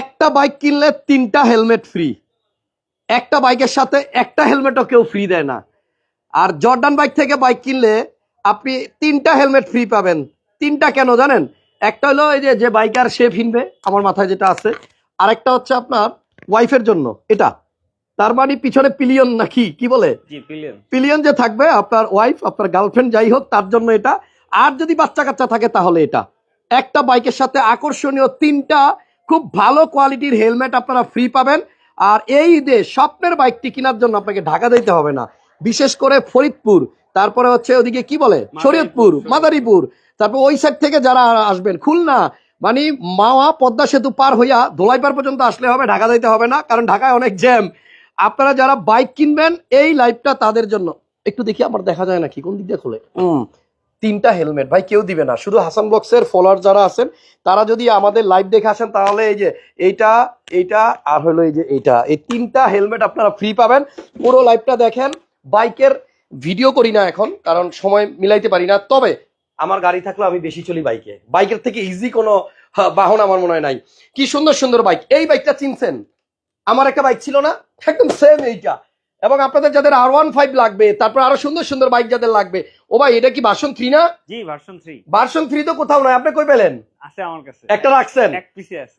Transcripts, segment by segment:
একটা বাইক কিনলে তিনটা হেলমেট ফ্রি একটা বাইকের সাথে একটা হেলমেটও কেউ ফ্রি দেয় না। আর জর্ডান বাইক থেকে বাইক কিনলে আপনি তিনটা হেলমেট ফ্রি পাবেন। তিনটা কেন জানেন? একটা হলো এই যে যে বাইকার সে কিনবে আমার মাথায় যেটা আছে। আরেকটা হচ্ছে আপনার ওয়াইফের জন্য এটা। তার মানে পিছনে পিলিয়ন নাকি কি? বলে? পিলিয়ন যে থাকবে আপনার ওয়াইফ আপনার গার্লফ্রেন্ড যাই হোক তার জন্য এটা। আর যদি বাচ্চা কাচ্চা থাকে তাহলে এটা। একটা বাইকের সাথে আকর্ষণীয় তিনটা খুব ভালো কোয়ালিটির হেলমেট আপনারা ফ্রি পাবেন। আর এই ঈদে স্বপ্নের বাইকটি কেনার জন্য আপনাকে ঢাকা দিতে হবে না। বিশেষ করে ফরিদপুর তারপরে হচ্ছে ওদিকে কি বলে? শরীয়তপুর মাদারীপুর। তারপর ওই সাইড থেকে যারা আসবেন খুলনা মানে মাওয়া পদ্মা সেতু পার হইয়া ধোলাইপার পর্যন্ত আসলে হবে ঢাকা দিতে হবে না কারণ ঢাকায় অনেক জ্যাম। আপনারা যারা বাইক কিনবেন এই লাইভটা তাদের জন্য। একটু দেখি আমার দেখা যায় নাকি কোন দিক দিয়ে খোলে? হুম। তিনটা হেলমেট ভাই, কেউ দিবে না। শুধু হাসান বক্সের ফলোয়ার যারা আছেন, তারা যদি আমাদের লাইভ দেখে আসেন, তাহলে এই যে এইটা এইটা আর হলো এই যে এইটা। এই তিনটা হেলমেট আপনারা ফ্রি পাবেন। পুরো লাইভটা দেখেন। বাইকের ভিডিও করি না এখন, কারণ সময় মিলাইতে পারি না। তবে আমার গাড়ি থাকলে আমি বেশি চলি বাইকে বাইকের থেকে ইজি কোনো বাহন আমার মনে হয় নাই। কি সুন্দর সুন্দর বাইক এই বাইকটা চিনছেন? আমার একটা বাইক ছিল না? একদম সেম এইটা। এবং আপনাদের যাদের আর ওয়ান ফাইভ লাগবে তারপর আরও সুন্দর সুন্দর বাইক যাদের লাগবে ও ভাই এটা কি ভার্সন থ্রি না? জি ভার্সন 3 ভার্সন থ্রি তো কোথাও নয় আপনি কই পেলেন? আছে আমার কাছে। একটা রাখছেন?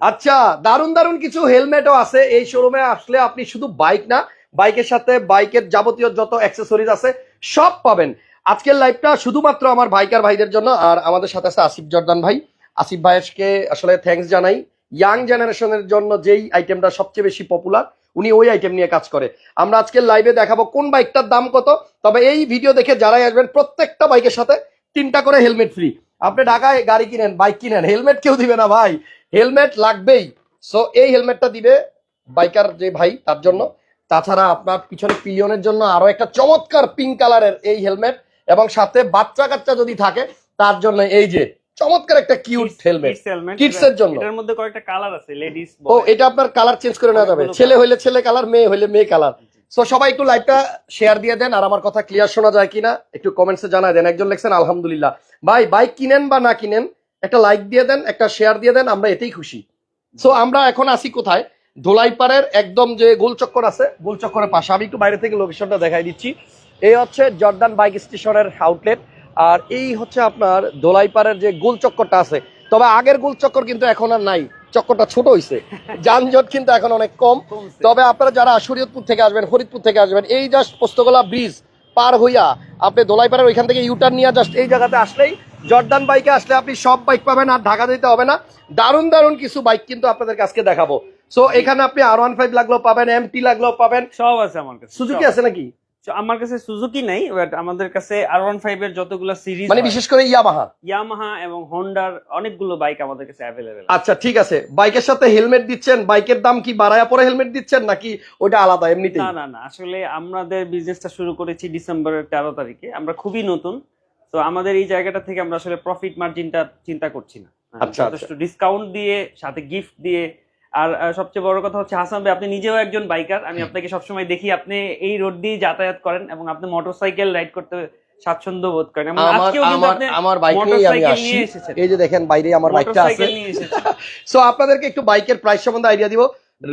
আচ্ছা দারুণ দারুণ কিছু হেলমেটও আছে এই শোরুমে আসলে আপনি শুধু বাইক না বাইকের সাথে বাইকের যাবতীয় যত অ্যাক্সেসরিজ আছে সব পাবেন। আজকের লাইভটা শুধুমাত্র আমার বাইকার ভাইদের জন্য আর আমাদের সাথে আছে আসিফ জর্দান ভাই। আসিফ ভাইকে আসলে থ্যাঙ্কস জানাই। ইয়াং জেনারেশনের জন্য যেই আইটেমটা সবচেয়ে বেশি পপুলার উনি ওই আইটেম নিয়ে কাজ করে। আমরা আজকের লাইভে দেখাবো কোন বাইকটার দাম কত, তবে এই ভিডিও দেখে যারাই আসবেন, প্রত্যেকটা বাইকের সাথে তিনটা করে হেলমেট ফ্রি আপনি ঢাকায় গাড়ি কিনেন বাইক কিনেন হেলমেট কেউ দিবে না ভাই। হেলমেট লাগবেই। সো এই হেলমেটটা দিবে বাইকার যে ভাই, তার জন্য। তাছাড়া আপনার পিছনে পিলিয়নের জন্য আরও একটা চমৎকার পিঙ্ক কালারের এই হেলমেট এবং সাথে বাচ্চা কাচ্চা যদি থাকে, তার জন্য এই যে চমৎকার একটা কিউট হেলমেট। Kids এর জন্য। এটার মধ্যে কয়েকটা কালার আছে লেডিস ও এটা আপনার কালার চেঞ্জ করে নেওয়া যাবে। ছেলে হইলে ছেলে কালার মেয়ে হইলে মেয়ে কালার সো সবাই একটু লাইভটা শেয়ার দিয়ে দেন আর আমার কথা ক্লিয়ার শোনা যায় কিনা একটু কমেন্টসে জানায় দেন। একজন লেখছেন আলহামদুলিল্লাহ। ভাই বাইক কিনেন বা না কিনেন একটা লাইক দিয়ে দেন একটা শেয়ার দিয়ে দেন আমরা এতেই খুশি। সো আমরা এখন আসি কোথায়? ধোলাইপাড়ের একদম যে গোলচক্কর আছে গোলচক্করের পাশে। আমি একটু বাইরে থেকে লোকেশনটা দেখাই দিচ্ছি। এই হচ্ছে জর্দান বাইক স্টেশনের আউটলেট আর এই হচ্ছে আপনার দোলাইপাড়ের যে গোল চক্করটা আছে। তবে আগের গোল চক্কর কিন্তু এখন আর নাই। চক্করটা ছোট হইছে। যানজট কিন্তু এখন অনেক কম। তবে আপনারা যারা শরীয়তপুর থেকে আসবেন ফরিদপুর থেকে আসবেন এই জাস্ট পোস্তগোলা ব্রিজ পার হইয়া আপনি দোলাইপাড়ার ওইখান থেকে ইউটার্ন নিয়ে জাস্ট এই জায়গাতে আসলেই জর্দান বাইকে আসলে আপনি সব বাইক পাবেন আর ঢাকা দিতে হবে না। দারুণ দারুণ কিছু বাইক কিন্তু আপনাদের কাছকে দেখাবো। সো এখানে আপনি আর ওয়ান ফাইভ লাগলেও পাবেন এমটি লাগলেও পাবেন। সব আছে আমার কাছে সুজুকি আছে। নাকি? আমার কাছে সুজুকি নাই বাট আমাদের কাছে আর ওয়ান ফাইভ এর যতগুলো সিরিজ মানে বিশেষ করে ইয়ামাহা ইয়ামাহা এবং হোন্ডার অনেকগুলো বাইক আমাদের কাছে অ্যাভেলেবেল আচ্ছা ঠিক আছে। বাইকের সাথে হেলমেট দিচ্ছেন বাইকের দাম কি বাড়ায়া পরে হেলমেট দিচ্ছেন নাকি ওটা আলাদা এমনিতেই? না না না আসলে আমাদের বিজনেসটা শুরু করেছি ডিসেম্বরের তেরো তারিখে। আমরা খুবই নতুন তো আমাদের এই জায়গাটা থেকে আমরা আসলে প্রফিট মার্জিনটা চিন্তা করছি না। হ্যাঁ, আচ্ছা, যথেষ্ট ডিসকাউন্ট দিয়ে সাথে গিফট দিয়ে আর সবচেয়ে বড় কথা হচ্ছে হাসান ভাই আপনি নিজেও একজন বাইকার আমি আপনাকে সবসময় দেখি আপনি এই রোড দিয়ে যাতায়াত করেন এবং আপনি মোটরসাইকেল রাইড করতে স্বাচ্ছন্দ্য বোধ করেন আমার আজকেও কিন্তু আপনি আমার বাইক নিয়ে আমি আসি। এই যে দেখেন বাইরে আমার বাইকটা আছে। সো আপনাদেরকে একটু বাইকের প্রাইস সম্বন্ধে আইডিয়া দিব।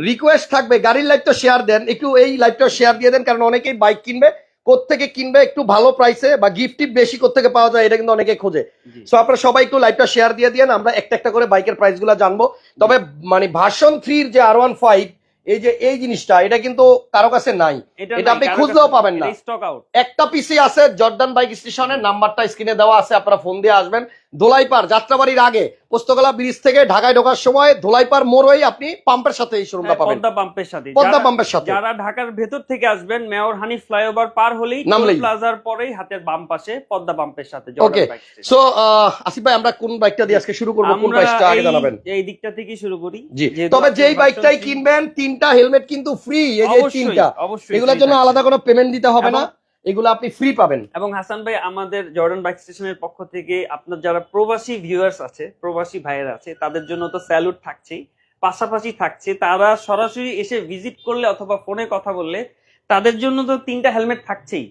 রিকোয়েস্ট থাকবে গাড়ির লাইভটা শেয়ার দেন। একটু এই লাইভটা শেয়ার দিয়ে দেন কারণ অনেকেই বাইক কিনবে। কোত্থেকে কিনবে একটু ভালো প্রাইসে বা গিফট টিপ বেশি কোত্থেকে পাওয়া যায় এটা কিন্তু অনেকে খোঁজে। সো আপনারা সবাই একটু লাইভটা শেয়ার দিয়ে দিন আমরা একটা একটা করে বাইকের প্রাইসগুলো জানব। তবে মানে ভার্সন থ্রির যে আর ওয়ান ফাইভ এই যে এই জিনিসটা এটা কিন্তু কারও কাছে নাই। এটা আপনি খুঁজলেও পাবেন না। স্টক আউট একটা পিসি আছে জর্দান বাইক স্টেশনের নাম্বারটা স্ক্রিনে দেওয়া আছে আপনারা ফোন দিয়ে আসবেন। ধোলাইপাড় যাত্রাবাড়ির আগে। পোস্তকলা ব্রিজ থেকে ঢাকায় ঢোকার সময় ধোলাইপাড় মোড়ই আপনি পাম্পের সাথে এই শোরুমটা পাবেন। পদ্মা পাম্পের সাথে। পদ্মা পাম্পের সাথে। যারা ঢাকার ভেতর থেকে আসবেন মেয়র হানি ফ্লাইওভার পার হলেই নামলেই। প্লাজার পরেই হাতের বাম পাশে পদ্মা পাম্পের সাথে ওকে সো আসিফ ভাই আমরা কোন বাইকটা দিয়ে আজকে শুরু করব? কোন বাইকটা আগে জানাবেন? এই দিকটা থেকে শুরু করি। জি তবে যেই বাইকটাই কিনবেন তিনটা হেলমেট কিন্তু ফ্রি এই যে তিনটা। এগুলোর জন্য আলাদা কোনো পেমেন্ট দিতে হবে না। এগুলো আপনি ফ্রি পাবেন। এবং হাসান ভাই আমাদের জর্ডান বাইক স্টেশনের পক্ষ থেকে আপনার যারা প্রবাসী ভিউয়ার্স আছে প্রবাসী ভাইয়েরা আছে তাদের জন্য তো স্যালুট থাকছেই। পাশাপাশি থাকছে তারা সরাসরি এসে ভিজিট করলে অথবা ফোনে কথা বললে তাদের জন্য তো তিনটা হেলমেট থাকছেই।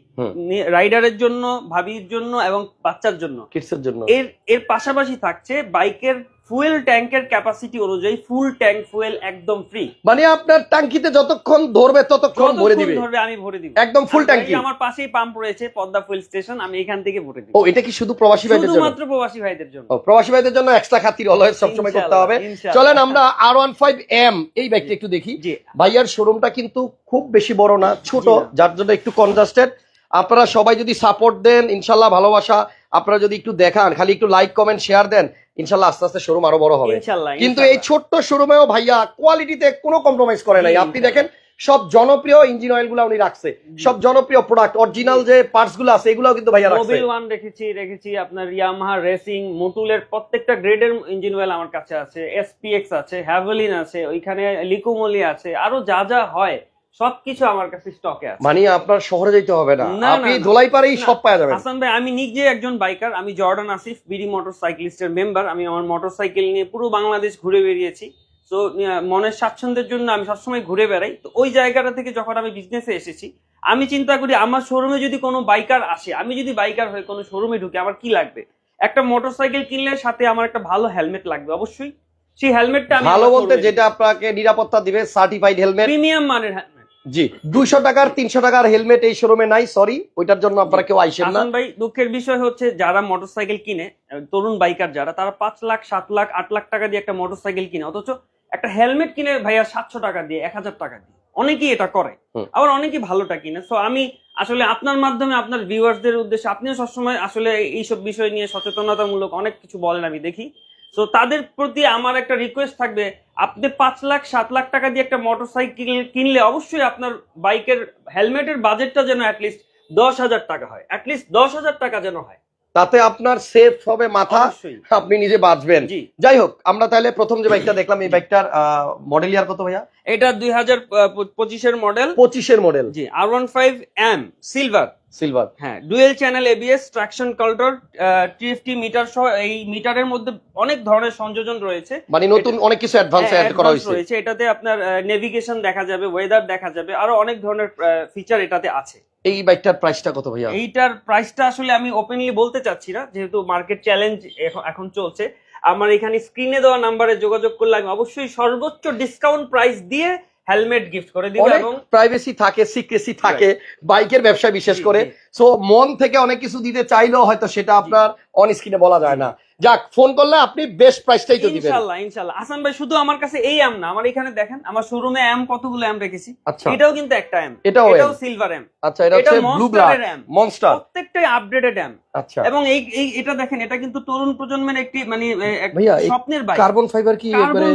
রাইডারের জন্য ভাবির জন্য এবং বাচ্চার জন্য। কিডসের জন্য। এর এর পাশাপাশি থাকছে বাইকের ফুয়েল ট্যাঙ্কের ক্যাপাসিটি অনুযায়ী ফুল ট্যাঙ্ক ফুয়েল একদম ফ্রি মানে আপনার টাঙ্কিতে যতক্ষণ ধরবে ততক্ষণ ভরে দিবে। ধরবে আমি ভরে দিব। একদম ফুল ট্যাঙ্কি। আমার পাশেই পাম্প রয়েছে পদ্মা ফুয়েল স্টেশন আমি এখান থেকে ভরে দিব। ও এটা কি শুধু প্রবাসী ভাইদের জন্য? শুধুমাত্র প্রবাসী ভাইদের জন্য। ও, প্রবাসী ভাইদের জন্য এক্সট্রা খাতির অলওয়েজ সবসময় করতে হবে। চলেন আমরা আর ওয়ান ফাইভ এম এই বাইকটা একটু দেখি। ভাইয়ার শোরুমটা কিন্তু খুব বেশি বড় না ছোট যার জন্য একটু কনজাস্টেড আপনারা সবাই যদি সাপোর্ট দেন ইনশাল্লাহ ভালোবাসা। আপনারা যদি একটু দেখান খালি একটু লাইক কমেন্ট শেয়ার দেন ইনশাল্লাহ আস্তে আস্তে শোরুম আরও বড় হবে। কিন্তু এই ছোট্ট শোরুমেও ভাইয়া কোয়ালিটিতে কোনো কম্প্রোমাইজ করে নাই। আপনি দেখেন সব জনপ্রিয় ইঞ্জিন অয়েলগুলা উনি রাখছে। সব জনপ্রিয় প্রোডাক্ট অরিজিনাল যে পার্টসগুলো আছে এগুলো কিন্তু ভাইয়া রাখছে। মোবিল ওয়ান রেখেছি রেখেছি আপনার ইয়ামাহা রেসিং মোটুলের প্রত্যেকটা গ্রেডের ইঞ্জিন অয়েল আমার কাছে আছে। এসপিএক্স আছে হ্যাভেলিন আছে ওইখানে লিকুমলি আছে আরও যা যা হয়। সবকিছু আমার কাছে স্টকে আছে। মানে আপনার শহরে যেতে হবে না। আপনি। পারেই সব পাওয়া যাবে হাসান ভাই আমি নিজে একজন বাইকার আমি জর্ডান আসিফ বিডি মোটর সাইক্লিস্টের মেম্বার আমি আমার মোটরসাইকেল নিয়ে পুরো বাংলাদেশ ঘুরে বেরিয়েছি তো মনের স্বাচ্ছন্দ্যের জন্য আমি সবসময় ঘুরে বেড়াই। তো ওই জায়গাটা থেকে যখন আমি বিজনেসে এসেছি আমি চিন্তা করি আমার শোরুমে যদি কোনো বাইকার আসে আমি যদি বাইকার হয়ে কোনো শোরুমে ঢুকে আমার কি লাগবে? একটা মোটরসাইকেল কিনলে সাথে আমার একটা ভালো হেলমেট লাগবে অবশ্যই। সেই হেলমেটটা ভালো বলতে যেটা আপনাকে নিরাপত্তা দিবে সার্টিফাইড হেলমেট প্রিমিয়াম মানের হেলমেট জি দুইশো টাকার তিনশো টাকার হেলমেট এই শোরুমে নাই সরি ওইটার জন্য আপনারা কেউ আইসেন না। ভাই দুঃখের বিষয় হচ্ছে যারা মোটরসাইকেল কিনে তরুণ বাইকার যারা তারা পাঁচ লাখ সাত লাখ আট লাখ টাকা দিয়ে একটা মোটরসাইকেল কিনে অথচ একটা হেলমেট কিনে ভাইয়া সাতশো টাকা দিয়ে এক হাজার টাকা দিয়ে। অনেকেই এটা করে আবার অনেকেই ভালোটা কিনে। সো আমি আসলে আপনার মাধ্যমে আপনার ভিউয়ার্সদের উদ্দেশ্যে আপনিও সবসময় আসলে এইসব বিষয় নিয়ে সচেতনতামূলক অনেক কিছু বলেন আমি দেখি। তো তাদের প্রতি আমার একটা রিকোয়েস্ট থাকবে আপনি পাঁচ লাখ সাত লাখ টাকা দিয়ে একটা মোটরসাইকেল কিনলে অবশ্যই আপনার বাইকের হেলমেটের বাজেটটা যেন অ্যাটলিস্ট দশ হাজার টাকা হয়। অ্যাটলিস্ট দশ হাজার টাকা যেন হয়। তাতে আপনার সেফ হবে মাথা আপনি নিজে বাঁচবেন। যাই হোক আমরা তাহলে প্রথম যে বাইকটা দেখলাম এই বাইকটার মডেল ইয়ার কত ভাইয়া? এটা দুই হাজার পঁচিশের মডেল পঁচিশের মডেল জি R one five M silver silver হ্যাঁ dual channel ABS traction control TFT meter সহ এই মিটারের মধ্যে অনেক ধরনের সংযোজন রয়েছে। মানে নতুন অনেক কিছু অ্যাডভান্স অ্যাড করা হয়েছে। রয়েছে। এটাতে আপনার নেভিগেশন দেখা যাবে ওয়েদার দেখা যাবে আরও অনেক ধরনের ফিচার এটাতে আছে। এই বাইকটার প্রাইসটা কত ভাইয়া? এইটার প্রাইসটা আসলে আমি ওপেনলি বলতে চাচ্ছি না যেহেতু মার্কেট চ্যালেঞ্জ এখন চলছে। আমার এখানে স্ক্রিনে দেওয়া নাম্বারে যোগাযোগ করলে আমি অবশ্যই সর্বোচ্চ ডিসকাউন্ট প্রাইস দিয়ে হেলমেট গিফট করে দিব এবং প্রাইভেসি থাকে সিক্রেসি থাকে বাইকের ব্যবসা বিশেষ করে। সো মন থেকে অনেক কিছু দিতে চাইলেও হয়তো সেটা আপনার অন স্ক্রিনে বলা যায় না। যাক ফোন করলে আপনি বেস্ট প্রাইসটাই তো দিবেন। ইনশাল্লাহ আসান ভাই শুধু আমার কাছে এই আম না আমার এখানে দেখেন আমার শোরুমে এম কতগুলো এম রেখেছি। আচ্ছা। এটাও কিন্তু একটা এটাও এটাও সিলভার এম আচ্ছা এটা হচ্ছে ব্লু ব্লাড মনস্টার প্রত্যেকটাই আপডেটেড আচ্ছা। এবং এই এই এটা দেখেন এটা কিন্তু তরুণ প্রজন্মের একটি মানে স্বপ্নের বাইক কার্বন ফাইবার কি একবারে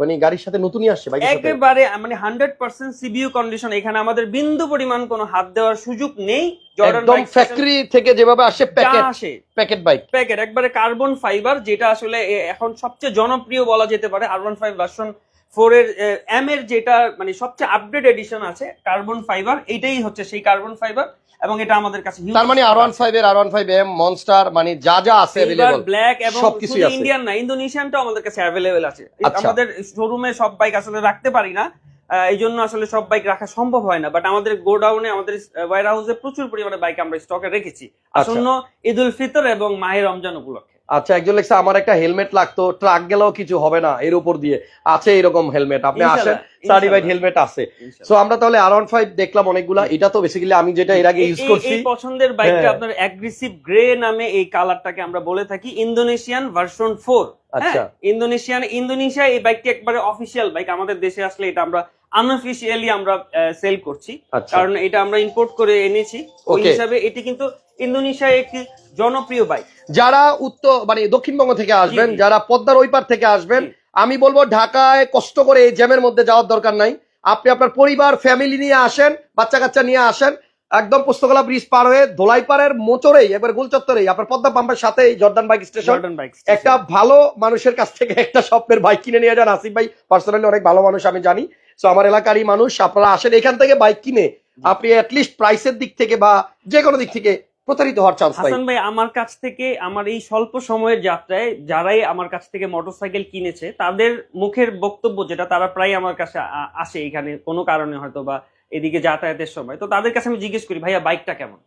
মানে গাড়ির সাথে নতুনই আসছে বাইকের সাথে? একেবারে মানে হান্ড্রেড পার্সেন্ট সিবিইউ কন্ডিশন এখানে আমাদের বিন্দু পরিমাণ কোনো হাত দেওয়ার সুযোগ নেই। জর্ডান একদম ফ্যাক্টরি থেকে যেভাবে আসে প্যাকেট আসে। Packet bike. প্যাকেট একবারে কার্বন ফাইবার যেটা আসলে এখন সবচেয়ে জনপ্রিয় বলা যেতে পারে R one five version four এর এম এর যেটা মানে সবচেয়ে আপডেট এডিশন আছে কার্বন ফাইবার এটাই হচ্ছে সেই কার্বন ফাইবার এবং এটা আমাদের কাছে তার মানে আর ওয়ান ফাইভ এর R one five M monster মানে যা যা আছে ব্ল্যাক এবং ইন্ডিয়ান না ইন্দোনেশিয়ানটাও আমাদের কাছে অ্যাভেলেবেল আছে। আচ্ছা। আমাদের শোরুমে সব বাইক আসলে রাখতে পারি না এই জন্য আসলে সব বাইক রাখা সম্ভব হয় না। বাট আমাদের গোডাউনে আমাদের ওয়ার হাউসে প্রচুর পরিমাণে বাইক আমরা স্টকে রেখেছি। আচ্ছা। আসন্ন ঈদ উল ফিতর এবং মাহের রমজান উপলক্ষে। আচ্ছা একজন লেখছে আমার একটা হেলমেট লাগতো ট্রাক গেলেও কিছু হবে না এর উপর দিয়ে। আছে এরকম হেলমেট আপনি আসেন সার্টিফাইড হেলমেট আছে। সো আমরা তাহলে আর ওয়ান ফাইভ দেখলাম অনেকগুলা এটা তো বেসিক্যালি আমি যেটা এর আগে ইউজ করছি। এই পছন্দের বাইকটা হ্যাঁ। আপনার অ্যাগ্রেসিভ গ্রে নামে এই কালারটাকে আমরা বলে থাকি ইন্দোনেশিয়ান ভার্সন ফোর আচ্ছা। ইন্দোনেশিয়ান ইন্দোনেশিয়া এই বাইকটি একবারে অফিসিয়াল বাইক আমাদের দেশে আসলে এটা আমরা আনঅফিসিয়ালি আমরা সেল করছি। আচ্ছা। কারণ এটা আমরা ইম্পোর্ট করে এনেছি। ওই হিসাবে এটি কিন্তু ইন্দোনেশিয়ায় একটি জনপ্রিয় বাইক যারা উত্তর মানে দক্ষিণবঙ্গ থেকে আসবেন। যারা পদ্মার ওই পার থেকে আসবেন আমি বলব ঢাকায় কষ্ট করে এই জ্যামের মধ্যে যাওয়ার দরকার নাই। আপনি আপনার পরিবার ফ্যামিলি নিয়ে আসেন বাচ্চা কাচ্চা নিয়ে আসেন একদম পুস্তকলা ব্রিজ পার হয়ে ধোলাইপাড়ের মোচরেই এবার চত্বরেই আপনার পদ্মা পাম্পের সাথে জর্দান বাইক স্টেশন বাইক একটা ভালো মানুষের কাছ থেকে একটা স্বপ্নের বাইক কিনে নিয়ে যান। আসিফ ভাই পার্সোনালি অনেক ভালো মানুষ আমি জানি। তো আমার এলাকারই মানুষ আপনারা আসেন এখান থেকে বাইক কিনে আপনি অ্যাটলিস্ট প্রাইসের দিক থেকে বা যে কোনো দিক থেকে প্রতারিত হওয়ার চান্স হাসান ভাই আমার কাছ থেকে আমার এই স্বল্প সময়ের যাত্রায় যারাই আমার কাছ থেকে মোটরসাইকেল কিনেছে তাদের মুখের বক্তব্য যেটা তারা প্রায় আমার কাছে আসে এখানে কোনো কারণে হয়তো বা এদিকে যাতায়াতের সময়। তো তাদের কাছে আমি জিজ্ঞেস করি ভাইয়া বাইকটা কেমন?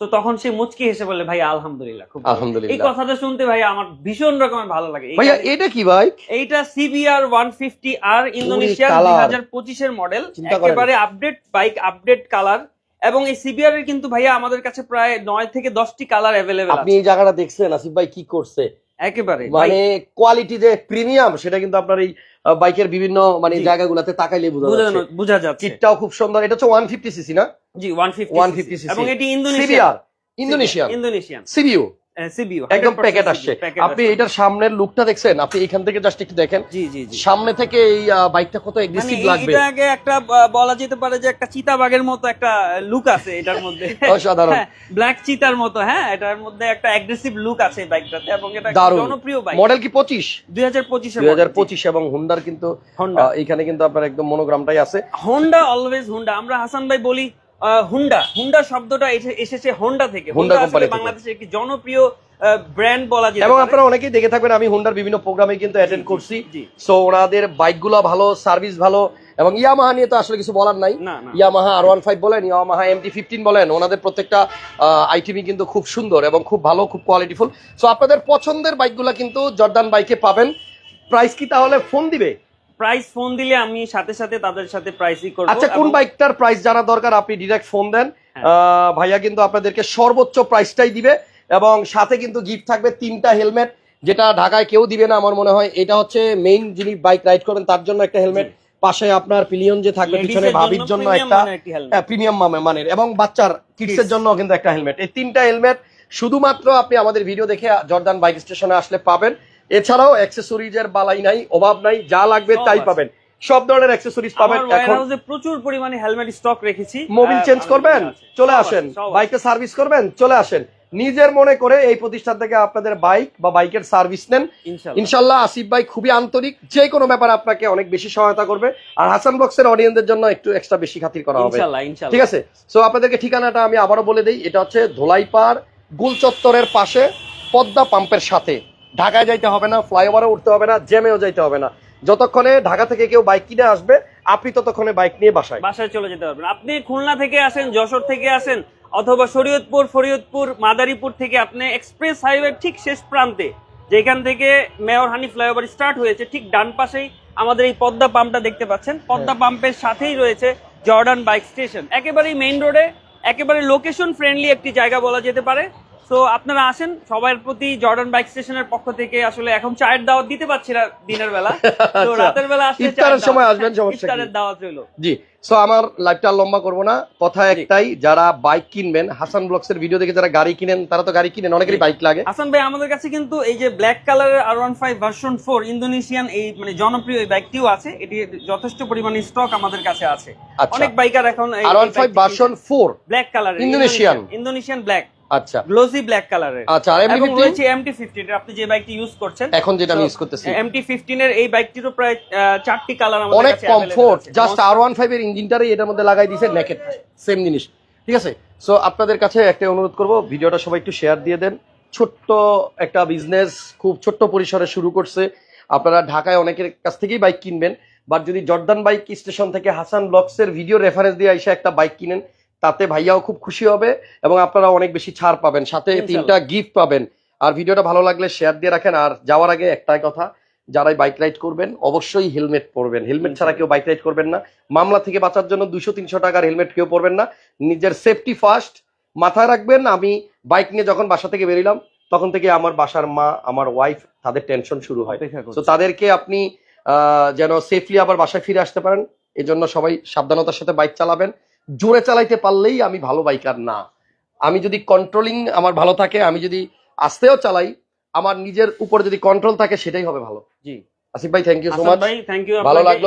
তো তখন সে মুচকি হেসে বলে ভাই আলহামদুলিল্লাহ খুব আলহামদুলিল্লাহ। এই কথাটা শুনতে ভাই আমার ভীষণ রকমের ভালো লাগে। ভাইয়া এটা কি ভাই? এইটা সিবিআর ওয়ান ফিফটি আর ইন্দোনেশিয়ার colour। দুই হাজার পঁচিশের মডেল একেবারে আপডেট বাইক আপডেট কালার এবং এই সিবিআর এর কিন্তু ভাইয়া আমাদের কাছে প্রায় নয় থেকে দশটি কালার অ্যাভেলেবেল আপনি আছে। এই জায়গাটা দেখছেন আসিফ ভাই কি করছে? একেবারে মানে কোয়ালিটি যে প্রিমিয়াম সেটা কিন্তু আপনার এই বাইকের বিভিন্ন মানে। জায়গাগুলোতে তাকাইলে বোঝা বোঝা যাচ্ছে। কিটটাও খুব সুন্দর। এটা হচ্ছে ওয়ান ফিফটি সিসি না? জি ওয়ান ফিফটি 150 সিসি এবং এটি ইন্দোনেশিয়া ইন্দোনেশিয়ান। ইন্দোনেশিয়ান। সিবিও একদম প্যাকেট আসছে। আপনি এটার সামনের লুকটা দেখছেন? আপনি এখান থেকে জাস্ট একটু দেখেন। সামনে থেকে এই বাইকটা কত মানে এগ্রেসিভ একটা বলা যেতে পারে যে একটা চিতাবাগের মতো একটা লুক আছে এটার মধ্যে। অসাধারণ। ব্ল্যাক চিতার মতো হ্যাঁ এটার মধ্যে একটা অ্যাগ্রেসিভ লুক আছে এই বাইকটাতে এবং এটা জনপ্রিয় বাইক মডেল কি পঁচিশ? দুই হাজার পঁচিশে দুই হাজার পঁচিশ এবং হুন্ডার কিন্তু এখানে কিন্তু আপনার একদম মনোগ্রামটাই আছে। হোন্ডা অলওয়েজ হুন্ডা আমরা হাসান ভাই বলি হুন্ডা হুন্ডা শব্দটা এসে- এসেছে হোন্ডা থেকে। Honda company. বাংলাদেশের একটি জনপ্রিয় ব্র্যান্ড বলা যায় এবং আপনারা অনেকেই দেখে থাকবেন আমি হুন্ডার বিভিন্ন প্রোগ্রামে কিন্তু অ্যাটেন্ড করছি। সো ওনাদের বাইকগুলো ভালো সার্ভিস ভালো এবং ইয়ামাহা নিয়ে তো আসলে কিছু বলার নাই। ইয়ামাহা আর ওয়ান ফাইভ বলেন ইয়ামাহা এমটি ফিফটিন বলেন ওনাদের প্রত্যেকটা আইটিভি কিন্তু খুব সুন্দর এবং খুব ভালো খুব কোয়ালিটিফুল সো আপনাদের পছন্দের বাইকগুলো কিন্তু জর্দান বাইকে পাবেন। প্রাইস কি তাহলে ফোন দিবে? প্রাইস ফোন দিলে আমি সাথে সাথে তাদের সাথে প্রাইসই করব আচ্ছা কোন বাইকটার প্রাইস জানা দরকার আপনি ডিরেক্ট ফোন দেন। হ্যাঁ। ভাইয়া কিন্তু আপনাদেরকে সর্বোচ্চ প্রাইসটাই দিবে এবং সাথে কিন্তু গিফট থাকবে তিনটা হেলমেট যেটা ঢাকায় কেউ দিবে না আমার মনে হয়। এটা হচ্ছে মেইন যিনি বাইক রাইড করেন তার জন্য একটা হেলমেট পাশে আপনার পিলিয়ন যে থাকবে পিছনে ভাবির জন্য একটা। প্রিমিয়াম মানের এবং বাচ্চার কিডস এর জন্য কিন্তু একটা হেলমেট এই তিনটা হেলমেট শুধুমাত্র আপনি আমাদের ভিডিও দেখে জর্দান বাইক স্টেশনে আসলে পাবেন। এছাড়াও অ্যাক্সেসরিজ এর বালাই নাই অভাব নাই যা লাগবে তাই পাবেন। সব ধরনের অ্যাক্সেসরিজ পাবেন এখন। প্রচুর পরিমাণে হেলমেট স্টক রেখেছি। মোবিল চেঞ্জ করবেন? চলে আসেন। বাইকে সার্ভিস করবেন? চলে আসেন। নিজের মনে করে এই প্রতিষ্ঠান থেকে আপনাদের বাইক বা বাইকের সার্ভিস নেন। ইনশাল্লাহ। আসিফ ভাই খুবই আন্তরিক। যে কোনো ব্যাপারে আপনাকে অনেক বেশি সহায়তা করবে। আর হাসান বক্সের অডিয়েন্সদের জন্য একটু এক্সট্রা বেশি খাতির করা হবে। ঠিক আছে? সো আপনাদেরকে ঠিকানাটা আমি আবারও বলে দিই। এটা হচ্ছে ধোলাইপাড় গুল চত্বরের পাশে পদ্মা পাম্পের সাথে। ঢাকায় যাইতে হবে না ফ্লাইওভারে উঠতে হবে না জ্যামেও যাইতে হবে না। যতক্ষণে ঢাকা থেকে কেউ বাইক কিনে আসবে আপনি ততক্ষণে বাইক নিয়ে বাসায়। বাসায় চলে যেতে পারবেন। আপনি খুলনা থেকে আসেন যশোর থেকে আসেন অথবা শরীয়তপুর ফরিয়দপুর মাদারীপুর থেকে আপনি এক্সপ্রেস হাইওয়ে ঠিক শেষ প্রান্তে যেখান থেকে মেয়র হানি ফ্লাইওভার স্টার্ট হয়েছে ঠিক ডান পাশেই আমাদের এই পদ্মা পাম্পটা দেখতে পাচ্ছেন। পদ্মা পাম্পের সাথেই রয়েছে জর্ডান বাইক স্টেশন। একেবারেই মেইন রোডে একেবারে লোকেশন ফ্রেন্ডলি একটি জায়গা বলা যেতে পারে। তো আপনারা আসেন সবার প্রতি জর্ডান বাইক স্টেশনের পক্ষ থেকে আসলে এখন চায়ের দাওয়াত দিতে পারছি না দিনের বেলা। তো আচ্ছা। রাতের বেলা আসলে ইফতারের সময় আসবেন, সমস্যা? ইফতারের দাওয়াত রইল। জি সো আমার লাইফটা লম্বা করব না। কথা একটাই যারা বাইক কিনবেন হাসান ব্লগস এর ভিডিও দেখে যারা গাড়ি কিনেন তারা তো গাড়ি কিনেন অনেকেরই বাইক লাগে। হাসান ভাই আমাদের কাছে কিন্তু এই যে ব্ল্যাক কালারের R one five version four Indonesian এই মানে জনপ্রিয় এই বাইকটিও আছে। এটি যথেষ্ট পরিমাণে স্টক আমাদের কাছে আছে। আচ্ছা। অনেক বাইকার এখন R one five version four black কালারের ইন্দোনেশিয়ান ইন্দোনেশিয়ান ব্ল্যাক আচ্ছা। গ্লোসি ব্ল্যাক কালারের আচ্ছা আর এবং রয়েছে এমটি ফিফটিন আপনি যে বাইকটি ইউজ করছেন এখন যেটা আমি ইউজ করতেছি। এমটি ফিফটিন এর এই বাইকটিরও প্রায় চারটি কালার আমাদের অনেক কাছে available comfort just R one five এর ইঞ্জিনটারই এটার মধ্যে লাগাই দিয়েছে নেকেট সেম জিনিস। ঠিক আছে? সো আপনাদের কাছে একটা অনুরোধ করব ভিডিওটা সবাই একটু শেয়ার দিয়ে দেন। ছোট্ট একটা বিজনেস খুব ছোট্ট পরিসরে শুরু করছে। আপনারা ঢাকায় অনেকের কাছ থেকেই বাইক কিনবেন। বাট যদি জর্দান বাইক স্টেশন থেকে হাসান ব্লগস এর ভিডিও রেফারেন্স দিয়ে এসে একটা বাইক কিনেন তাতে ভাইয়াও খুব খুশি হবে এবং আপনারা অনেক বেশি ছাড় পাবেন সাথে তিনটা গিফট পাবেন। আর ভিডিওটা ভালো লাগলে শেয়ার দিয়ে রাখেন। আর যাওয়ার আগে একটাই কথা যারাই বাইক রাইড করবেন অবশ্যই হেলমেট পরবেন। হেলমেট ছাড়া কেউ বাইক রাইড করবেন না। মামলা থেকে বাঁচার জন্য দুশো তিনশো টাকার হেলমেট কেউ পরবেন না। নিজের সেফটি ফার্স্ট মাথায় রাখবেন আমি বাইক নিয়ে যখন বাসা থেকে বেরিলাম তখন থেকে আমার বাসার মা আমার ওয়াইফ তাদের টেনশন শুরু হয়। তো তাদেরকে আপনি আহ, যেন সেফলি আবার বাসায় ফিরে আসতে পারেন। এজন্য সবাই সাবধানতার সাথে বাইক চালাবেন। জোরে চালাইতে পারলেই আমি ভালো বাইকার না। আমি যদি কন্ট্রোলিং আমার ভালো থাকে আমি যদি আস্তেও চালাই আমার নিজের উপর যদি কন্ট্রোল থাকে সেটাই হবে ভালো। জি। আসিফ ভাই থ্যাংক ইউ সো মাচ ভালো লাগল।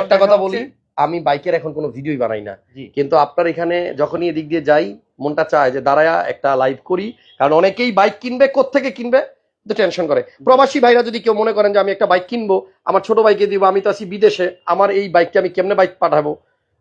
একটা কথা বলি আমি বাইকের এখন কোনো ভিডিওই বানাই না। কিন্তু আপনার এখানে যখনই এদিক দিয়ে যাই মনটা চায় যে দাঁড়ায়া একটা লাইভ করি। কারণ অনেকেই বাইক কিনবে কোত্থেকে কিনবে? তো টেনশন করে। প্রবাসী ভাইরা যদি কেউ মনে করেন যে আমি একটা বাইক কিনবো আমার ছোট বাইকে দিব আমি তো আছি বিদেশে আমার এই বাইককে আমি কেমনে বাইক পাঠাবো?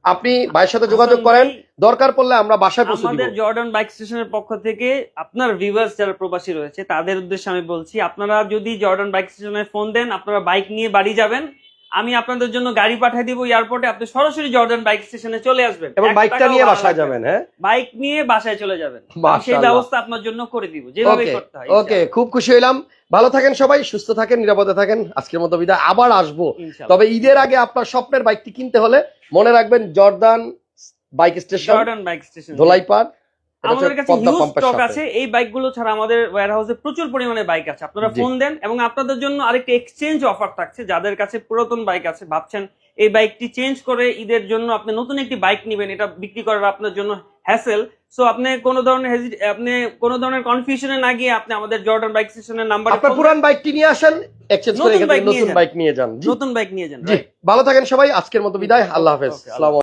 আপনি ভাইয়ের সাথে যোগাযোগ করেন। দরকার পড়লে আমরা বাসায় পৌঁছে দিব। আমাদের জর্ডন বাইক স্টেশনের পক্ষ থেকে আপনার ভিউয়ার্স যারা প্রবাসী রয়েছে তাদের উদ্দেশ্যে আমি বলছি আপনারা যদি জর্ডন বাইক স্টেশনে ফোন দেন আপনারা বাইক নিয়ে বাড়ি যাবেন। আমি আপনাদের জন্য গাড়ি পাঠিয়ে দিব এয়ারপোর্টে আপনি সরাসরি জর্ডান বাইক স্টেশনে চলে আসবেন। এবং বাইকটা নিয়ে বাসায় যাবেন হ্যাঁ? বাইক নিয়ে বাসায় চলে যাবেন। সেই ব্যবস্থা আপনার জন্য করে দিব যেভাবে করতে হয় ওকে খুব খুশি হইলাম। ভালো থাকেন সবাই সুস্থ থাকেন নিরাপদে থাকেন। আজকের মতো বিদায়। আবার আসব। তবে ঈদের আগে আপনার স্বপ্নের বাইকটি কিনতে হলে মনে রাখবেন Jordan bike station Jordan bike station. Dholaipar. আমাদের কাছে হিউজ স্টক আছে। এই বাইকগুলো ছাড়া আমাদের ওয়্যারহাউসে প্রচুর পরিমাণে বাইক আছে। আপনারা ফোন দেন এবং আপনাদের জন্য আরেকটা এক্সচেঞ্জ অফার থাকছে। যাদের কাছে পুরাতন বাইক আছে ভাবছেন এই বাইকটি চেঞ্জ করে ঈদের জন্য আপনি নতুন একটি বাইক নেবেন এটা বিক্রি করার আপনার জন্য হ্যাসেল সো আপনি কোনো ধরনের আপনি কোনো ধরনের কনফিউশনে না গিয়ে আপনি আমাদের জর্ডান বাইক স্টেশনের নাম্বার আপনার পুরান বাইকটি নিয়ে আসেন এক্সচেঞ্জ করে নতুন। বাইক নিয়ে যান। নতুন বাইক নিয়ে যান ভালো থাকেন সবাই আজকের মতো বিদায় আল্লাহ হাফেজ। আসসালামু